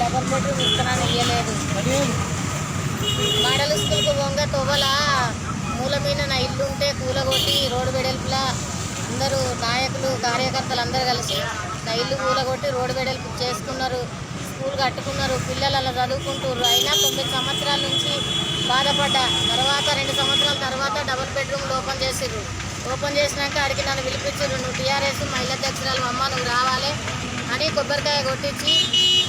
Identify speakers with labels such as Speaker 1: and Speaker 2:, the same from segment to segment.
Speaker 1: Double bedroom ఇస్తున్నాను ఇవ్వలేదు model స్కూల్కు వంగ తొవ్వల మూల మీద నా ఇల్లు ఉంటే కూలగొట్టి రోడ్డు వెడల్పులా అందరూ నాయకులు కార్యకర్తలు అందరూ కలిసి నా ఇల్లు కూలగొట్టి రోడ్డు వెడల్పు చేసుకున్నారు స్కూల్ కట్టుకున్నారు పిల్లలు అలా చదువుకుంటున్నారు అయినా తొమ్మిది సంవత్సరాల నుంచి బాధపడ్డా. తర్వాత రెండు సంవత్సరాల తర్వాత డబుల్ బెడ్రూమ్లు ఓపెన్ చేసిర్రు. ఓపెన్ చేసినాక అడిగి నన్ను పిలిపించారు నువ్వు టీఆర్ఎస్ మహిళా అధ్యక్షురాలు అమ్మ నువ్వు రావాలి అని కొబ్బరికాయ కొట్టించి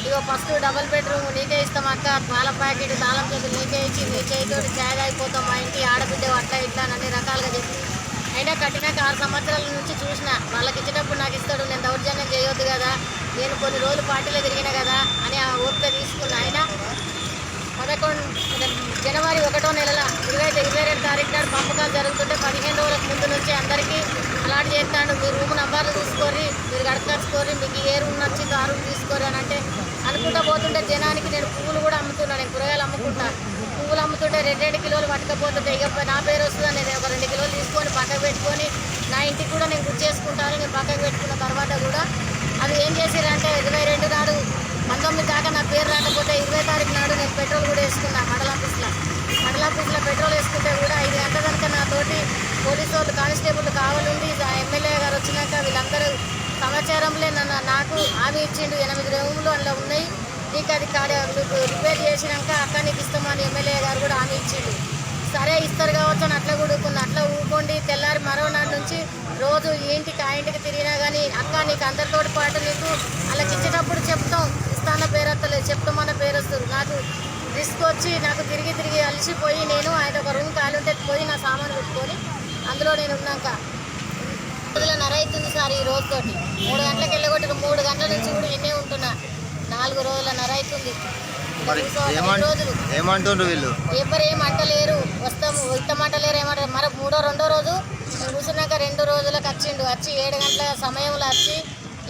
Speaker 1: ఇగో ఫస్ట్ డబుల్ బెడ్రూమ్ నీకే ఇస్తాం అక్క. పాల ప్యాకెట్ తాళం చేతులు నీకే ఇచ్చి నీ చేతితోటి ఛాయ్ అయిపోతాం మా ఇంటి ఆడబిడ్డ అట్లా ఇట్లా అన్ని రకాలుగా చెప్పి. అయినా కట్టినాక ఆరు సంవత్సరాల నుంచి చూసిన. వాళ్ళకి ఇచ్చినప్పుడు నాకు ఇస్తాడు నేను దౌర్జన్యం చేయొద్దు కదా. నేను కొన్ని రోజులు పార్టీలో తిరిగిన కదా అని ఆ ఓపిక తీసుకున్న అయినా పదకొండు జనవరి ఒకటో నెలల ఇరవై ఐదు ఇరవై రెండు తారీఖు నాడు పంపకాలు జరుగుతుంటే పదిహేను రోజుల ముందు నుంచి అందరికీ అలాట్ చేస్తాడు. మీ రూమ్ నంబర్లు చూసి మీరు గడపచ్చుకోరి మీకు ఏ రూమ్ నచ్చి ఆ రూమ్ తీసుకోరి అని అంటే అనుకుంటా పోతుంటే జనానికి నేను పువ్వులు కూడా అమ్ముతున్నా నేను కూరగాయలు అమ్ముకుంటా. పువ్వులు అమ్ముతుంటే రెండు రెండు కిలోలు పట్టుకపోతుంటే ఇక నా పేరు వస్తుందని నేను ఒక రెండు కిలోలు తీసుకొని పక్కకు పెట్టుకొని నా ఇంటికి కూడా నేను గుర్తు చేసుకుంటాను నేను పక్కకు పెట్టుకున్న తర్వాత కూడా అది ఏం చేసిరంటే ఇరవై రెండు నాడు పంతొమ్మిది దాకా నా పేరు రాకపోతే ఇరవై తారీఖు నాడు నేను పెట్రోల్ కూడా వేసుకున్నా మండల ఆఫీస్లో. మండల ఆఫీస్లో పెట్రోల్ వేసుకుంటే కూడా ఐదు గంటల కనుక నాతోటి పోలీసు వాళ్ళు కానిస్టేబుల్ కావాలండి. ఎమ్మెల్యే గారు వచ్చినాక వీళ్ళందరూ సమాచారంలో నన్ను నాకు హామీ ఇచ్చిండు. ఎనిమిది రూములు అందులో ఉన్నాయి. నీకు అది రిపేర్ చేసినాక అక్క నీకు ఇస్తామని ఎమ్మెల్యే గారు కూడా హామీ ఇచ్చిండు. సరే ఇస్తారు కావచ్చు అని అట్లా కూడుకున్న అట్లా ఊకోండి తెల్లారి మరో నాటి నుంచి రోజు ఇంటికి ఆ ఇంటికి తిరిగినా కానీ అక్క నీకు అందరితోటి పాటు నీకు అలా ఇచ్చేటప్పుడు చెప్తాం. ఇస్తాన పేరు వస్తలేదు. చెప్తామన్న పేరు వస్తుంది నాకు రిస్క్ వచ్చి నాకు తిరిగి తిరిగి అలసిపోయి నేను ఆయన ఒక రూమ్ ఖాళీ ఉంటే పోయి నా సామాను పెట్టుకొని అందులో నేను ఉన్నాక. రోజుల నర అవుతుంది సార్ ఈ రోజుతోటి? మూడు గంటలకు వెళ్ళగొట్టిన మూడు గంటల నుంచి కూడా ఇన్నే ఉంటున్నా నాలుగు రోజుల నర అవుతుంది
Speaker 2: మరి
Speaker 1: కూర్చోవాలి.
Speaker 2: ఏమంట
Speaker 1: ఐదు రోజులు?
Speaker 2: ఏమంటుండ్రు వీళ్ళు?
Speaker 1: ఎవరు ఏం అంటలేరు. వస్తాము ఇస్తామంటలేరు ఏమంటారు మరి మూడో రెండో రోజు నేను కూర్చున్నాక రెండు రోజులకు వచ్చిండు. వచ్చి ఏడు గంటల సమయంలో వచ్చి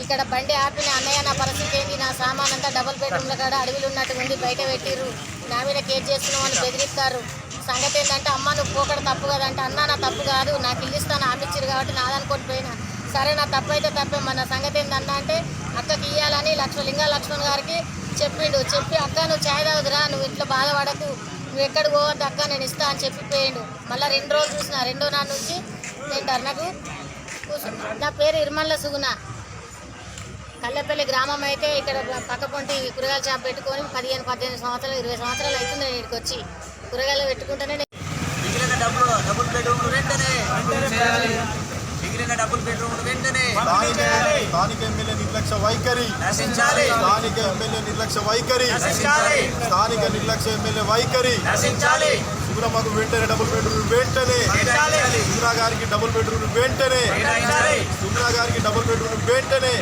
Speaker 1: ఇక్కడ బండి ఆపిన అన్నయ్య నా పరిస్థితి ఏంటి నా సామాన్ అంతా డబుల్ బెడ్రూమ్ల కాడ అడవిలు ఉన్నట్టు ఉంది బయట పెట్టిర్రు. నా మీద కేర్ చేసుకున్నామని బెదిరిస్తారు. సంగతి ఏంటంటే అమ్మ నువ్వు పోకడ తప్పు కదంటే అన్న నా తప్పు కాదు. నాకు ఇల్లు ఇస్తాను ఆపిచ్చిరు కాబట్టి నాదనుకోటి పోయినా. సరే నా తప్పు అయితే తప్పే మన సంగతి ఏంటన్నా అంటే అక్కకి ఇవ్వాలని లక్ష్మ లింగా లక్ష్మణ్ గారికి చెప్పిండు. చెప్పి అక్క నువ్వు ఛాయ్ తాగుదురా నువ్వు ఇట్లా బాధపడకు. నువ్వు ఎక్కడ పోవద్దు అక్క నేను ఇస్తా అని చెప్పిపోయిండు. మళ్ళీ రెండు రోజులు చూసిన రెండో నాడు నుంచి ధర్నకు కూర్చున్నా నా పేరు ఇర్మల్ల సుగుణ. కల్లెపల్లి గ్రామం అయితే ఇక్కడ పక్క పొంటి కూరగాయల షాప్ పెట్టుకొని పదిహేను పద్దెనిమిది సంవత్సరాలు ఇరవై సంవత్సరాలు అవుతుంది నేను ఇక్కడికి వచ్చి. కూరగాయలు పెట్టుకుంటేనే
Speaker 3: డబ్బులు వెంటనే మిగిలిన డబుల్ బెడ్రూమ్ వెంటనే
Speaker 4: స్థానిక ఎమ్మెల్యే నిర్లక్ష్య వైఖరి.
Speaker 3: నశించాలి.
Speaker 4: స్థానిక ఎమ్మెల్యే నిర్లక్ష్య వైఖరి.
Speaker 3: నశించాలి.
Speaker 4: స్థానిక నిర్లక్ష్య ఎమ్మెల్యే వైఖరి.
Speaker 3: నశించాలి.
Speaker 4: సుగుణమ్మకు వెంటనే డబుల్ బెడ్రూమ్ వెంటనే. సుగుణ గారికి డబుల్ బెడ్రూమ్ వెంటనే. సుగుణ గారికి డబుల్ బెడ్రూమ్ వెంటనే.